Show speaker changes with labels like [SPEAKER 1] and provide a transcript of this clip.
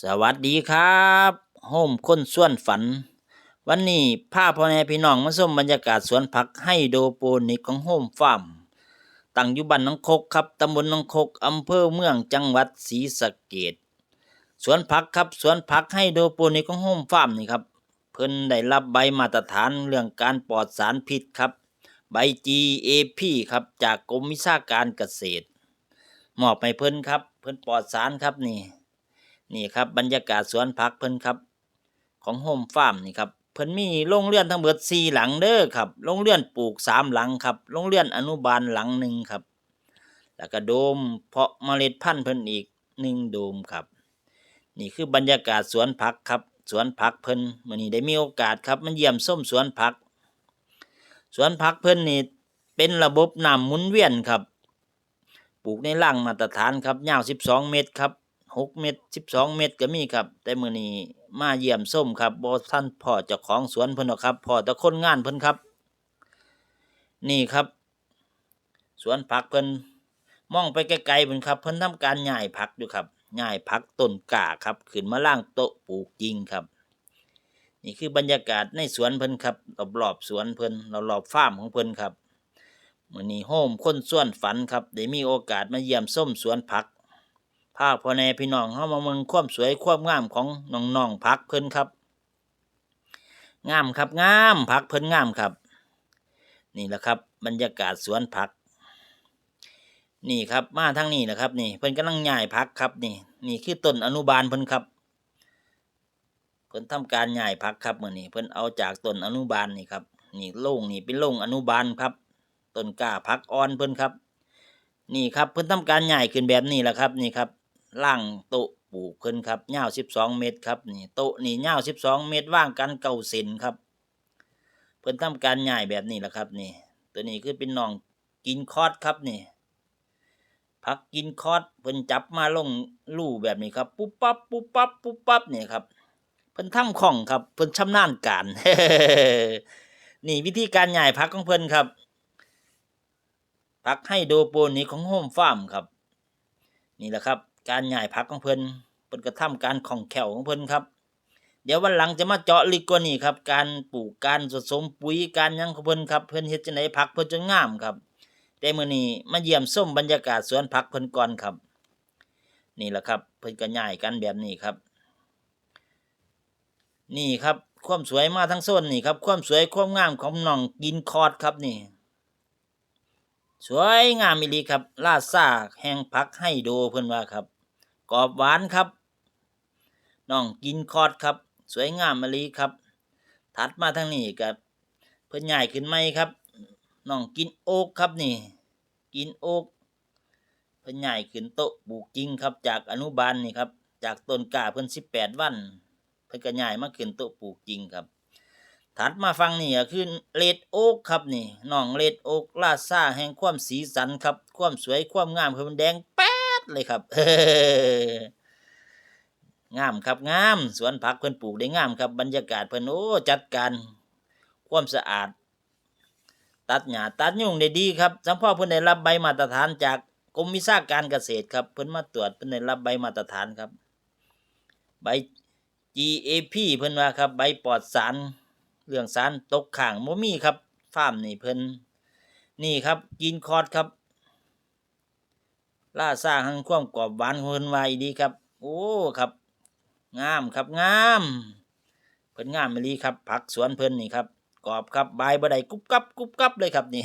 [SPEAKER 1] สวัสดีครับโฮมค้นส่วนฝัน วันนี้พาพ่อแม่พี่น้องมาชมบรรยากาศสวนผักไฮโดรโปนิกของโฮมฟาร์มตั้งอยู่บ้านนองคกครับตำบลนองคกอำเภอเมืองจังหวัดศรีสะเกษสวนผักครับสวนผักไฮโดรโปนิกของโฮมฟาร์มนี่ครับเพิ่นได้รับใบมาตรฐานเรื่องการปลอดสารพิษครับ ใบ GAP ครับจากกรมวิชาการเกษตรมอบให้เพิ่นครับ เพิ่นปลอดสารครับนี่ นี่ครับบรรยากาศสวนผักเพิ่นครับ ของโฮมฟาร์มนี่ครับเพิ่นมีโรงเรือนทั้งเบิดสี่หลังเด้อครับโรงเรือนปลูกสามหลังครับโรงเรือนอนุบาลหลังหนึ่งครับ แล้วก็โดมเพาะเมล็ดพันธุ์เพิ่นอีกหนึ่งโดมครับ นี่คือบรรยากาศสวนผักครับสวนผักเพิ่นมื้อนี้ได้มีโอกาสครับมันเยี่ยมส้มสวนผัก สวนผักเพิ่นนี่เป็นระบบน้ำหมุนเวียนครับ ปลูกในร่างมาตรฐานครับยาว 12 เมตรครับ หกเม็ดสิบสองเม็ดก็มีครับ แต่มื้อนี้มาเยี่ยมส้มครับบ่ท่านพ่อเจ้าของสวนเพิ่นหรอกครับพ่อแต่คนงานเพิ่นครับ นี่ครับ สวนผักเพิ่นมองไปไกลๆเพิ่นครับ เพิ่นทำการย้ายผักอยู่ครับย้ายผักต้นกาครับ ขึ้นมาล่างโต๊ะปลูกจริงครับนี่คือบรรยากาศในสวนเพิ่นครับรอบๆสวนเพิ่นรอบๆฟาร์มของเพิ่นครับมื้อนี้โฮมคนส่วนฝันครับได้มีโอกาสมาเยี่ยมส้มสวนผัก พาพ่อแน่พี่น้องเข้ามาเมืองความสวยความงามของน้องๆพักเพิ่นครับ งามครับงามพักเพิ่นงามครับ นี่แหละครับ บรรยากาศสวนผัก นี่ครับมาทางนี้นะครับ นี่เพิ่นกำลังย่ายผักครับนี่ นี่คือต้นอนุบาลเพิ่นครับเพิ่นทำการย่ายผักครับมื้อนี้เพิ่นเอาจากต้นอนุบาลนี่ครับนี่โล่งนี่เป็นโล่งอนุบาลครับต้นกล้าผักอ่อนเพิ่นครับ นี่ครับเพิ่นทำการย่ายขึ้นแบบนี้แหละครับนี่ครับ ล่างโต๊ะปลูกเพิ่นครับยาว12เมตรครับนี่โต๊ะนี่ยาว12เมตรว่างกันเก้าเซนครับ เพิ่นทำการย้ายแบบนี้แหละครับนี่ ตัวนี้คือเป็นน้องกินคอดครับนี่พักกินคอดเพิ่นจับมาลงลู่แบบนี้ครับ ปุ๊บปั๊บปุ๊บปั๊บปุ๊บปั๊บนี่ครับเพิ่นทำของครับเพิ่นชำนาญการนี่วิธีการย้ายพักของเพิ่นครับพักให้โดโปนิกของโฮมฟาร์มครับ นี่แหละครับ การย้ายพักของเพิ่นเพิ่นกระทำการของแขวของเพิ่นครับ เดี๋ยววันหลังจะมาเจาะลึกกว่านี้ครับ การปลูกการผสมปุ๋ยการยังของเพิ่นครับ เพิ่นเฮ็ดจังไดผักเพิ่นจนงามครับ แต่มื้อนี้มาเยี่ยมชมบรรยากาศสวนผักเพิ่นก่อนครับ นี่แหละครับ เพิ่นก็ย้ายกันแบบนี้ครับ นี่ครับความสวยมาทั้งโซนนี่ครับ ความสวยความงามของน้องกินคอร์ดครับนี่ สวยงามอีหลีครับลาซ่าแห่งผักให้โดเพิ่นว่าครับ กรอบหวานครับน้องกินคอดครับ สวยงามมะลีครับ ถัดมาทางนี้กับเพิ่นใหญ่ขึ้นไหมครับน้องกินโอ๊กครับนี่ กินโอ๊กเพิ่นใหญ่ขึ้นโต๊ะปลูกจริงครับ จากอนุบาลนี่ครับ จากต้นกล้าเพิ่น18วัน เพิ่นก็ใหญ่มาขึ้นโต๊ะปลูกจริงครับ ถัดมาฟังนี่ก็คือเลดโอ๊กครับนี่น้องเลดโอ๊กลาซ่าแห่งความสีสันครับ ความสวยความงามคือมันแดงแป๊ ดเลยครับงามครับงาม สวนผักเพิ่นปลูกได้งามครับ บรรยากาศเพิ่นโอ้จัดการความสะอาด ตัดหญ้าตัดยุ่งได้ดีครับสัมพ่อเพิ่นได้รับใบมาตรฐานจากกรมวิชาการเกษตรครับเพิ่นมาตรวจเพิ่นได้รับใบมาตรฐานครับ ใบ GAP เพิ่นว่าครับ ใบปลอดสารเรื่องสารตกค้างบ่มีครับฟาร์มนี่เพิ่นนี่ครับกินคอร์ดครับ ล่าซ่าหังความกรอบหวานเพิ่นว่าอีดีครับ โอ้ครับ งามครับงามเพิ่นงามมลีครับ ผักสวนเพิ่นนี่ครับกรอบครับใบบ่ได้กุบกับกุบกับเลยครับนี่